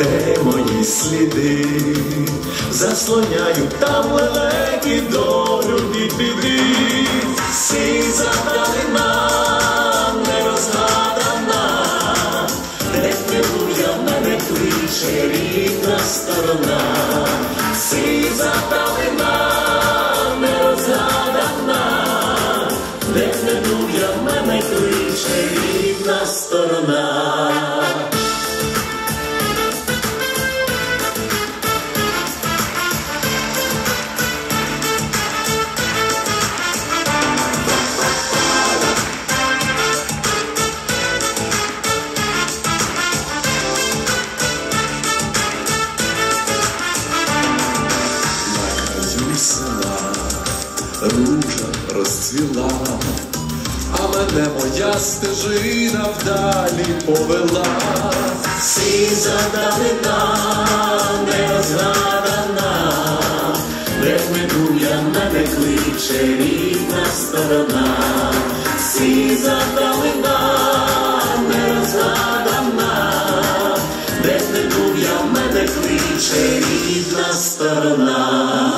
де мої сліди, заслоняють там лелеки долю від біди, сиза далина нерозгадана, де я мене кличе рідна сторона, сиза далина нерозгадана, де я мене кличе рідна сторона. Ружа розцвіла, а мене моя стежина вдалі повела, сиза далина нерозгадана, де я мене кличе рідна сторона, сиза далина нерозгадана, де я мене кличе рідна сторона.